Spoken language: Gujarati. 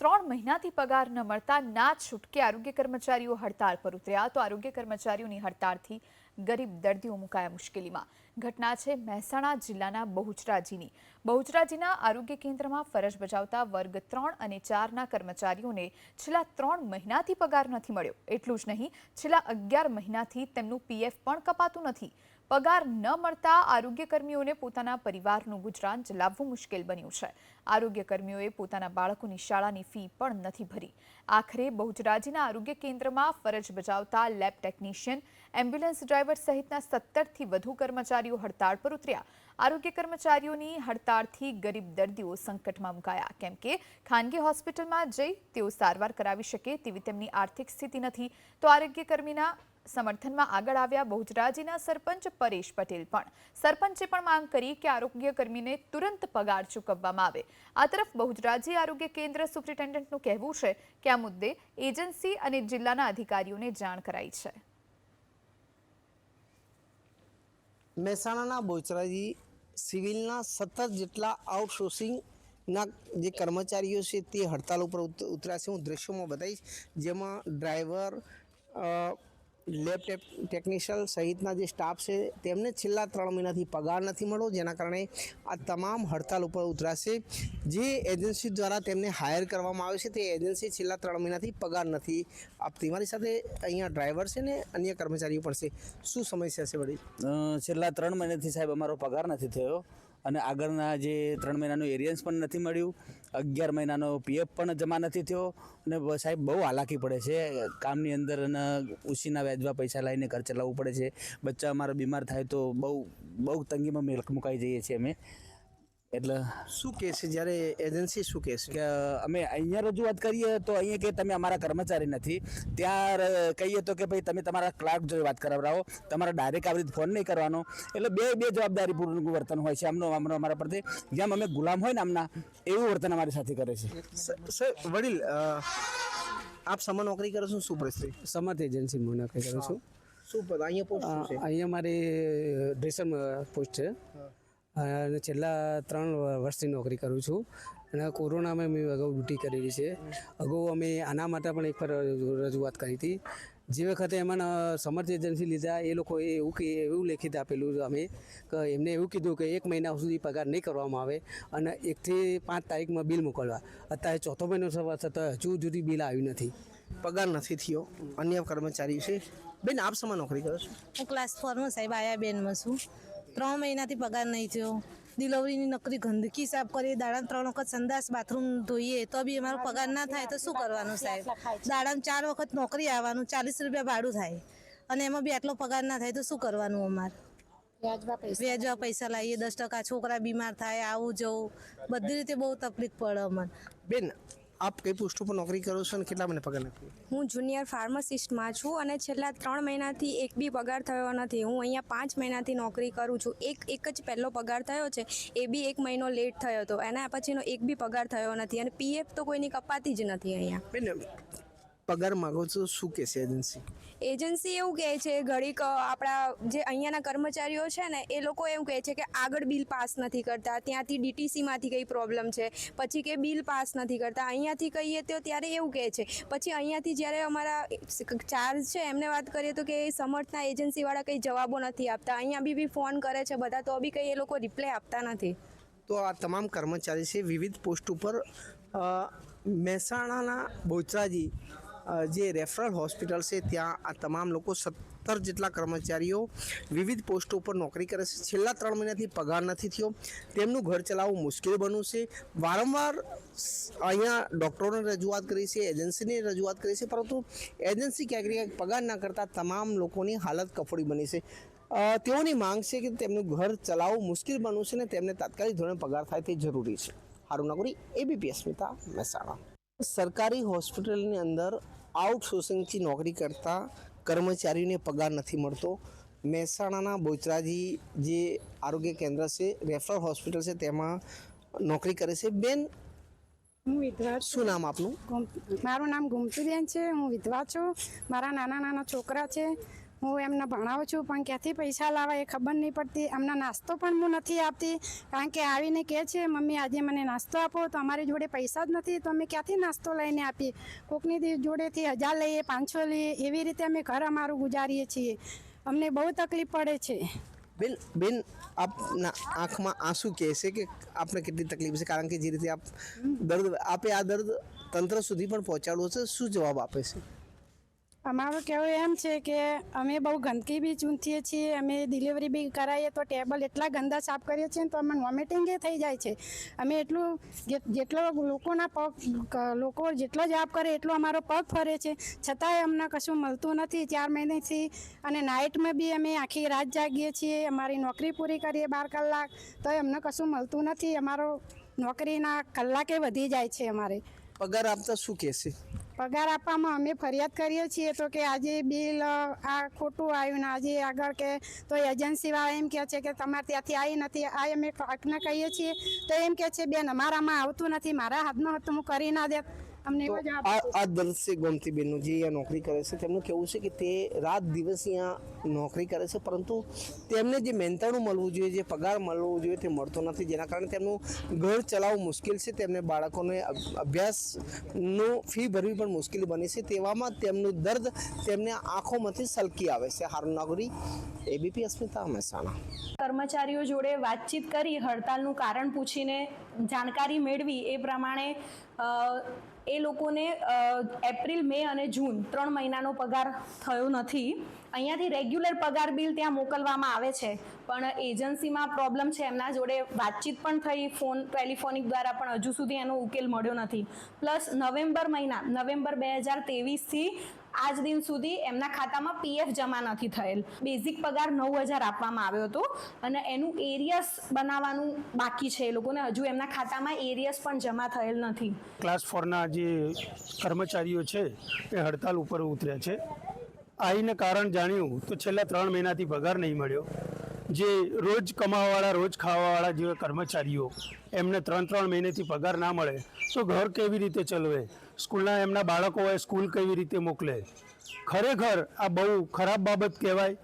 ત્રણ મહિનાથી પગાર ન મળતા ના છૂટકે આરોગ્ય કર્મચારીઓ હડતાળ પર ઉતર્યા. તો આરોગ્ય કર્મચારીઓની હડતાળથી ગરીબ દર્દીઓ મુકાયા મુશ્કેલીમાં. ઘટના છે મહેસાણા જિલ્લાના બહુચરાજીની. બહુચરાજીના આરોગ્ય કેન્દ્રમાં ફરજ બજાવતા વર્ગ ત્રણ અને ચારના કર્મચારીઓને છેલ્લા ત્રણ મહિનાથી પગાર નથી મળ્યો. એટલું જ નહીં, છેલ્લા અગિયાર મહિનાથી તેમનું પીએફ પણ કપાતું નથી. પગાર ન મળતા આરોગ્ય કર્મીઓને પોતાના પરિવારનું ગુજરાન ચલાવવું મુશ્કેલ બન્યું છે. આરોગ્ય કર્મીઓએ પોતાના બાળકોની શાળાની ફી પણ નથી ભરી. આખરે બહુચરાજીના આરોગ્ય કેન્દ્રમાં ફરજ બજાવતા લેબ ટેકનિશિયન એમ્બ્યુલન્સ ડ્રાઈવર સહિતના સત્તરથી વધુ કર્મચારીઓ હડતાળ પર ઉતર્યા. આરોગ્ય કર્મચારીઓની હડતાળથી ગરીબ દર્દીઓ સંકટમાં મુકાયા. કેમ કે ખાનગી હોસ્પિટલમાં જઈ તેઓ સારવાર કરાવી શકે તેવી તેમની આર્થિક સ્થિતિ નથી. તો આરોગ્યકર્મીના સમર્થનમાં આગળ આવ્યા બહુજરાજીના સરપંચ પરેશ પટેલ પણ. સરપંચે પણ માંગ કરી કે આરોગ્ય કર્મીને તુરંત પગાર ચૂકવવામાં આવે. આ તરફ બહુજરાજી આરોગ્ય કેન્દ્ર સુપ્રિન્ટેન્ડન્ટનું કહેવું છે કે આ મુદ્દે એજન્સી અને જિલ્લાના અધિકારીઓને જાણ કરાઈ છે. મહેસાણાના બોચરાજી સિવિલના સત્તર જેટલા આઉટસોર્સિંગના જે કર્મચારીઓ છે તે હડતાલ ઉપર ઉત- ઉતર્યા છે. હું દ્રશ્યોમાં બતાવીશ. જેમાં ડ્રાઈવર લેબ ટેકનિશિયલ સહિતના જે સ્ટાફ છે, તેમને છેલ્લા ત્રણ મહિનાથી પગાર નથી મળ્યો જેના કારણે આ તમામ હડતાલ ઉપર ઉતરાશે. જે એજન્સી દ્વારા તેમને હાયર કરવામાં આવે છે, તે એજન્સી છેલ્લા ત્રણ મહિનાથી પગાર નથી આપતી. મારી સાથે અહીંયા ડ્રાઈવર છે ને, અન્ય કર્મચારીઓ પણ છે. શું સમસ્યા છે, વડીલ? છેલ્લા ત્રણ મહિનાથી સાહેબ, અમારો પગાર નથી થયો. અને આગળના જે ત્રણ મહિનાનું એરિયન્સ પણ નથી મળ્યું, અગિયાર મહિનાનો પીએફ પણ જમા નથી થયો, અને સાહેબ બહુ હાલાકી પડે છે. કામની અંદર અને ઉછીના વ્યાજવા પૈસા લાવીને ઘર ચલાવવું પડે છે. બચ્ચા અમારા બીમાર થાય તો બહુ બહુ તંગીમાં મુકાઈ જઈએ છીએ અમે. એટલે શું કહે છે? જ્યારે એજન્સી શું કહે છે? કે અમે અહીંયા રજૂઆત કરીએ તો અહીંયા કે તમે અમારા કર્મચારી નથી. ત્યાં કહીએ તો કે ભાઈ તમે તમારા ક્લાર્ક જોડે વાત કરાવડાવો. તમારા ડાયરેક્ટ આવી રીતે ફોન નહીં કરવાનો. એટલે બે બે જવાબદારીપૂર્વક વર્તન હોય છે આમનો આમનો અમારા પ્રત્યે જેમ અમે ગુલામ હોય ને આમના એવું વર્તન અમારી સાથે કરે છે. સર વડીલ આપ સમર નોકરી કરો છો? શું પરિસ્થિતિ? સમર્થ એજન્સીમાં નોકરી કરું છું. શું અહીંયા પોસ્ટ છે? અહીંયા મારી ડ્રેસર પોસ્ટ છે. અને છેલ્લા ત્રણ વર્ષથી નોકરી કરું છું. અને કોરોનામાં મેં અગાઉ ડ્યુટી કરેલી છે. અગાઉ અમે આના માટે પણ એક વાર રજૂઆત કરી હતી. જે વખતે એમાં સમર્થ એજન્સી લીધા એ લોકોએ એવું કે એવું લેખિત આપેલું અમે કે એમને એવું કીધું કે એક મહિના સુધી પગાર નહીં કરવામાં આવે અને એકથી પાંચ તારીખમાં બિલ મોકલવા. અત્યારે ચોથો મહિનો સવાર થતાં હજુ સુધી બિલ આવ્યું નથી. પગાર નથી થયો. અન્ય કર્મચારી છે. બેન આપ સમર નોકરી કરો છો? હું ક્લાસ ફોરમાં સાહેબ આયા બેનમાં છું. ત્રણ મહિનાથી પગાર નહીં થયો. ડિલિવરીની નોકરી ગંદકી સાફ કરીએ દાડા ત્રણ વખત સંદાસ બાથરૂમ ધોઈએ, તો બી અમારો પગાર ના થાય તો શું કરવાનું સાહેબ? દાડામાં ચાર વખત નોકરી આવવાનું, ચાલીસ રૂપિયા ભાડું થાય. અને એમાં બી આટલો પગાર ના થાય તો શું કરવાનું અમારે? વ્યાજવા પૈસા લાવીએ દસ ટકા છોકરા બીમાર થાય, આવું જવું. બધી રીતે બહુ તકલીફ પડે અમને. બેન આપ કઈ પોસ્ટ ઉપર નોકરી કરો છો અને કેટલા મને પગાર નથી હું જુનિયર ફાર્માસિસ્ટમાં છું અને છેલ્લા ત્રણ મહિનાથી એક બી પગાર થયો નથી. હું અહીંયા પાંચ મહિનાથી નોકરી કરું છું. એક એક જ પહેલો પગાર થયો છે. એ બી એક મહિનો લેટ થયો હતો. એના પછીનો એક બી પગાર થયો નથી. અને પીએફ તો કોઈની કપાતી જ નથી અહીંયા. બેન પગાર માગો છો શું કહેશે એજન્સી? એજન્સી એવું કહે છે ઘડીક આપણા જે અહીંયાના કર્મચારીઓ છે ને એ લોકો એવું કહે છે કે આગળ બિલ પાસ નથી કરતા ત્યાંથી ડીટીસીમાંથી કંઈ પ્રોબ્લેમ છે પછી કે બિલ પાસ નથી કરતા અહીંયાથી કહીએ તો ત્યારે એવું કહે છે પછી અહીંયાથી જ્યારે અમારા ચાર્જ છે એમને વાત કરીએ તો કે સમર્થના એજન્સીવાળા કંઈ જવાબો નથી આપતા અહીંયા બી બી ફોન કરે છે બધા તો બી કંઈ એ લોકો રિપ્લાય આપતા નથી. તો આ તમામ કર્મચારી છે વિવિધ પોસ્ટ ઉપર મહેસાણાના બોચરાજી જે રેફરલ હોસ્પિટલ છે, ત્યાં આ તમામ લોકો સત્તર જેટલા કર્મચારીઓ વિવિધ પોસ્ટો ઉપર નોકરી કરે છે. છેલ્લા ત્રણ મહિનાથી પગાર નથી થયો. તેમનું ઘર ચલાવવું મુશ્કેલ બન્યું છે. વારંવાર અહીંયા ડૉક્ટરોને રજૂઆત કરી છે, એજન્સીને રજૂઆત કરી છે, પરંતુ એજન્સી ક્યાંક ક્યાંક પગાર ના કરતા તમામ લોકોની હાલત કફોડી બની છે. તેઓની માંગ છે કે તેમનું ઘર ચલાવવું મુશ્કેલ બન્યું છે ને તેમને તાત્કાલિક ધોરણે પગાર થાય તે જરૂરી છે. હારું નગરી, એબીપી અસ્મિતા મહેસાણા. સરકારી હોસ્પિટલની અંદર આઉટસોર્સિંગથી નોકરી કરતા કર્મચારીઓને પગાર નથી મળતો. મહેસાણાના બોચરાજી જે આરોગ્ય કેન્દ્ર છે રેફરલ હોસ્પિટલ છે તેમાં નોકરી કરે છે. બેન હું વિધવા શું નામ આપનું? મારું નામ ગુમતીબેન છે. હું વિધવા છું. મારા નાના નાના છોકરા છે. હું એમને ભણાવું છું પણ ક્યાંથી પૈસા લાવવા એ ખબર નહીં પડતી. એમને નાસ્તો પણ હું નથી આપતી. કારણ કે આવીને કહે છે મમ્મી આજે મને નાસ્તો આપો તો અમારી જોડે પૈસા જ નથી તો અમે ક્યાંથી નાસ્તો લઈને આપીએ? કોકની જોડેથી હજાર લઈએ પાંચસો લઈએ એવી રીતે અમે ઘર અમારું ગુજારીએ છીએ. અમને બહુ તકલીફ પડે છે. બેન બેન આપના આંખમાં આંસુ કહેશે કે આપને કેટલી તકલીફ છે? કારણ કે જે રીતે આપ દર્દ આપે આ દર્દ તંત્ર સુધી પણ પહોંચાડવું છે શું જવાબ આપે છે? અમારું કહેવું એમ છે કે અમે બહુ ગંદકી બી ચૂંથીએ છીએ, અમે ડિલિવરી બી કરાવીએ તો ટેબલ એટલા ગંદા સાફ કરીએ છીએ તો અમને વોમિટિંગ થઈ જાય છે. અમે એટલું જેટલો લોકોના પગ લોકો જેટલો જાપ કરે એટલો અમારો પગ ફરે છે. છતાંય અમને કશું મળતું નથી. ચાર મહિનેથી અને નાઇટમાં બી અમે આખી રાત જાગીએ છીએ, અમારી નોકરી પૂરી કરીએ બાર કલાક તો અમને કશું મળતું નથી. અમારો નોકરીના કલાકે વધી જાય છે અમારે. પગાર આપતા શું કહેશે? પગાર આપવામાં અમે ફરિયાદ કરીએ છીએ તો કે આજે બિલ આ ખોટું આવ્યું ને આજે આગળ કે તો એજન્સીવાળા એમ કહે છે કે તમારે ત્યાંથી આવી નથી આ અમે ક્લાર્કને કહીએ છીએ. તો એમ કહે છે, બેન, અમારામાં આવતું નથી, મારા હાથમાં હતું, હું કરી ના દે અમને તો જવાબ આ આ ગોમતી છે ગોમતીબેનનું જે અહીંયા નોકરી કરે છે તેમનું કહેવું છે કે તે રાત દિવસ અહીંયા નોકરી કરે છે પરંતુ તેમને જે મહેનતાણું મળવું જોઈએ જે પગાર મળવો જોઈએ તે મળતો નથી. જેના કારણે તેમનું ઘર ચલાવવું મુશ્કેલ છે. તેમને બાળકોને અભ- અભ્યાસનું ફી ભરવી પણ મુશ્કેલી બની છે. તેવામાં તેમનું દર્દ તેમને આંખોમાંથી સલકી આવે છે. હારું નાગરી એબીપી અસ્મિતા મહેસાણા. કર્મચારીઓ જોડે વાતચીત કરી હડતાલનું કારણ પૂછીને જાણકારી મેળવી એ પ્રમાણે એ લોકોને એપ્રિલ, મે અને જૂન ત્રણ મહિનાનો પગાર થયો નથી. અહીંયાથી રેગ્યુલર પગાર બિલ ત્યાં મોકલવામાં આવે છે. પણ એજન્સીમાં પ્રોબ્લેમ છે, એમના જોડે વાતચીત પણ થઈ, ફોન, ટેલિફોનિક દ્વારા પણ હજુ સુધી એનો ઉકેલ મળ્યો નથી. પ્લસ નવેમ્બર મહિના, નવેમ્બર બે હજાર તેવીસથી આજ દિન સુધી એમના ખાતામાં પીએફ જમા નથી થયેલ. બેઝિક પગાર નવ હજાર આપવામાં આવ્યો હતો અને એનું એરિયસ બનાવવાનું બાકી છે એ લોકોને. હજુ એમના ખાતામાં એરિયસ પણ જમા થયેલ નથી. ક્લાસ ફોરના જે કર્મચારીઓ છે, એ હડતાલ ઉપર ઉતર્યા છે. આઈને કારણ જાણ્યું તો છેલ્લા ત્રણ મહિનાથી પગાર નહીં મળ્યો. જે રોજ કમાવાવાળા, રોજ ખાવાવાળા જેવા કર્મચારીઓ એમને ત્રણ ત્રણ મહિનેથી પગાર ના મળે, તો ઘર કેવી રીતે ચલવે? સ્કૂલના એમના બાળકો હોય, સ્કૂલ કેવી રીતે મોકલે? ખરેખર આ બહુ ખરાબ બાબત કહેવાય.